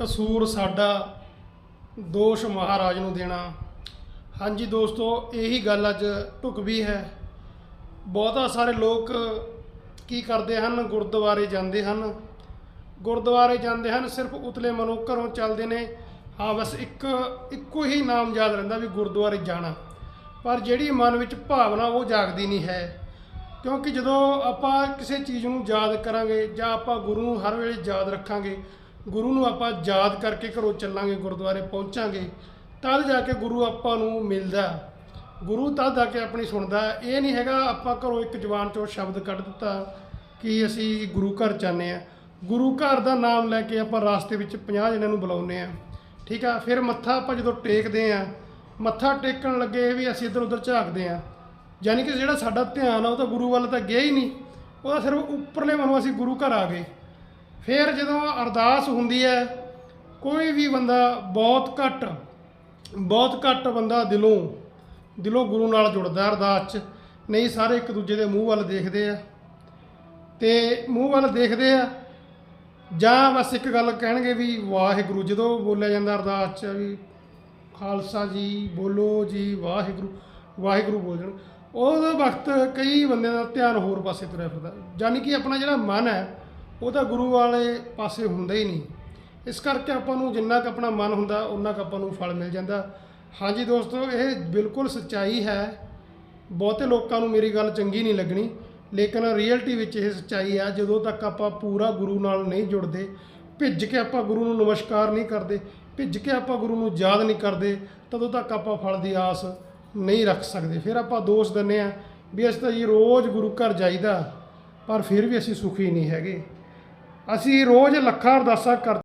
ਕਸੂਰ ਸਾਡਾ ਦੋਸ਼ ਮਹਾਰਾਜ ਨੂੰ ਦੇਣਾ। ਹਾਂਜੀ ਦੋਸਤੋ, ਇਹੀ ਗੱਲ ਅੱਜ ਢੁਕਵੀ ਹੈ। ਬਹੁਤਾ ਸਾਰੇ ਲੋਕ ਕੀ ਕਰਦੇ ਹਨ? ਗੁਰਦੁਆਰੇ ਜਾਂਦੇ ਹਨ। ਗੁਰਦੁਆਰੇ ਜਾਂਦੇ ਹਨ, ਸਿਰਫ ਉਤਲੇ ਮਨੋਂ ਘਰੋਂ ਚੱਲਦੇ ਨੇ। ਹਾਂ, ਬਸ ਇੱਕ, ਇੱਕੋ ਹੀ ਨਾਮ ਯਾਦ ਰਹਿੰਦਾ ਵੀ ਗੁਰਦੁਆਰੇ ਜਾਣਾ। ਪਰ ਜਿਹੜੀ ਮਨ ਵਿੱਚ ਭਾਵਨਾ ਉਹ ਜਾਗਦੀ ਨਹੀਂ ਹੈ। ਕਿਉਂਕਿ ਜਦੋਂ ਆਪਾਂ ਕਿਸੇ ਚੀਜ਼ ਨੂੰ ਯਾਦ ਕਰਾਂਗੇ ਜਾਂ ਆਪਾਂ ਗੁਰੂ ਨੂੰ ਹਰ ਵੇਲੇ ਯਾਦ ਰੱਖਾਂਗੇ ਗੁਰੂ ਨੂੰ ਆਪਾਂ ਯਾਦ ਕਰਕੇ ਘਰੋਂ ਚੱਲਾਂਗੇ, ਗੁਰਦੁਆਰੇ ਪਹੁੰਚਾਂਗੇ, ਤਦ ਜਾ ਕੇ ਗੁਰੂ ਆਪਾਂ ਨੂੰ ਮਿਲਦਾ। ਗੁਰੂ ਤਦ ਆ ਕੇ ਆਪਣੀ ਸੁਣਦਾ। ਇਹ ਨਹੀਂ ਹੈਗਾ ਆਪਾਂ ਘਰੋਂ ਇੱਕ ਜ਼ੁਬਾਨ ਚੋਂ ਸ਼ਬਦ ਕੱਢ ਦਿੱਤਾ ਕਿ ਅਸੀਂ ਗੁਰੂ ਘਰ ਜਾਂਦੇ ਆ ਗੁਰੂ ਘਰ ਦਾ ਨਾਮ ਲੈ ਕੇ ਆਪਾਂ ਰਾਸਤੇ ਵਿੱਚ 50 ਜਣਿਆਂ ਨੂੰ ਬੁਲਾਉਂਦੇ ਆ ਠੀਕ ਆ? ਫਿਰ ਮੱਥਾ ਆਪਾਂ ਜਦੋਂ ਟੇਕਦੇ ਆ ਮੱਥਾ ਟੇਕਣ ਲੱਗੇ ਵੀ ਅਸੀਂ ਇੱਧਰ ਉੱਧਰ ਝਾਕਦੇ ਆ ਯਾਨੀ ਕਿ ਜਿਹੜਾ ਸਾਡਾ ਧਿਆਨ ਆ, ਉਹ ਤਾਂ ਗੁਰੂ ਵੱਲ ਤਾਂ ਗਿਆ ਹੀ ਨਹੀਂ। ਉਹਦਾ ਸਿਰਫ ਉੱਪਰਲੇ ਮਨੋਂ ਅਸੀਂ ਗੁਰੂ ਘਰ ਆ ਗਏ। ਫਿਰ ਜਦੋਂ ਅਰਦਾਸ ਹੁੰਦੀ ਹੈ, ਕੋਈ ਵੀ ਬੰਦਾ ਬਹੁਤ ਘੱਟ ਬਹੁਤ ਘੱਟ ਬੰਦਾ ਦਿਲੋਂ ਦਿਲੋਂ ਗੁਰੂ ਨਾਲ ਜੁੜਦਾ ਅਰਦਾਸ 'ਚ, ਨਹੀਂ ਸਾਰੇ ਇੱਕ ਦੂਜੇ ਦੇ ਮੂੰਹ ਵੱਲ ਦੇਖਦੇ ਆ। ਤੇ ਮੂੰਹ ਵੱਲ ਦੇਖਦੇ ਆ, ਜਾਂ ਬਸ ਇੱਕ ਗੱਲ ਕਹਿਣਗੇ ਵੀ ਵਾਹਿਗੁਰੂ, ਜਦੋਂ ਬੋਲਿਆ ਜਾਂਦਾ ਅਰਦਾਸ 'ਚ ਵੀ, ਖਾਲਸਾ ਜੀ ਬੋਲੋ ਜੀ, ਵਾਹਿਗੁਰੂ ਵਾਹਿਗੁਰੂ ਬੋਲ ਜਾਣ। ਉਹਦੇ ਵਕਤ ਕਈ ਬੰਦਿਆਂ ਦਾ ਧਿਆਨ ਹੋਰ ਪਾਸੇ ਤੁਰਿਆ ਫਿਰਦਾ। ਯਾਨੀ ਕਿ ਆਪਣਾ ਜਿਹੜਾ ਮਨ ਹੈ ਉਹ ਤਾਂ ਗੁਰੂ ਵਾਲੇ ਪਾਸੇ ਹੁੰਦਾ ਹੀ ਨਹੀਂ। ਇਸ ਕਰਕੇ ਆਪਾਂ ਨੂੰ ਜਿੰਨਾ ਕੁ ਆਪਣਾ ਮਨ ਹੁੰਦਾ ਉਨਾ ਕੁ ਆਪਾਂ ਨੂੰ ਫਲ ਮਿਲ ਜਾਂਦਾ। ਹਾਂਜੀ ਦੋਸਤੋ, ਇਹ ਬਿਲਕੁਲ ਸੱਚਾਈ ਹੈ। ਬਹੁਤੇ ਲੋਕਾਂ ਨੂੰ ਮੇਰੀ ਗੱਲ ਚੰਗੀ ਨਹੀਂ ਲੱਗਣੀ, ਲੇਕਿਨ ਰੀਅਲਟੀ ਵਿੱਚ ਇਹ ਸੱਚਾਈ ਹੈ ਜਦੋਂ ਤੱਕ ਆਪਾਂ ਪੂਰਾ ਗੁਰੂ ਨਾਲ ਨਹੀਂ ਜੁੜਦੇ, ਭਿੱਜ ਕੇ ਆਪਾਂ ਗੁਰੂ ਨੂੰ ਨਮਸਕਾਰ ਨਹੀਂ ਕਰਦੇ, ਭਿੱਜ ਕੇ ਆਪਾਂ ਗੁਰੂ ਨੂੰ ਯਾਦ ਨਹੀਂ ਕਰਦੇ, ਤਦੋਂ ਤੱਕ ਆਪਾਂ ਫਲ ਦੀ ਆਸ ਨਹੀਂ ਰੱਖ ਸਕਦੇ। ਫਿਰ ਆਪਾਂ ਦੋਸ਼ ਦਿੰਦੇ ਆ ਵੀ ਅਸੀਂ ਤਾਂ ਜੀ ਰੋਜ਼ ਗੁਰੂ ਘਰ ਜਾਈਦਾ, ਪਰ ਫਿਰ ਵੀ ਅਸੀਂ ਸੁਖੀ ਨਹੀਂ ਹੈਗੇ। ਅਸੀਂ ਰੋਜ਼ ਲੱਖਾਂ ਅਰਦਾਸਾਂ ਕਰ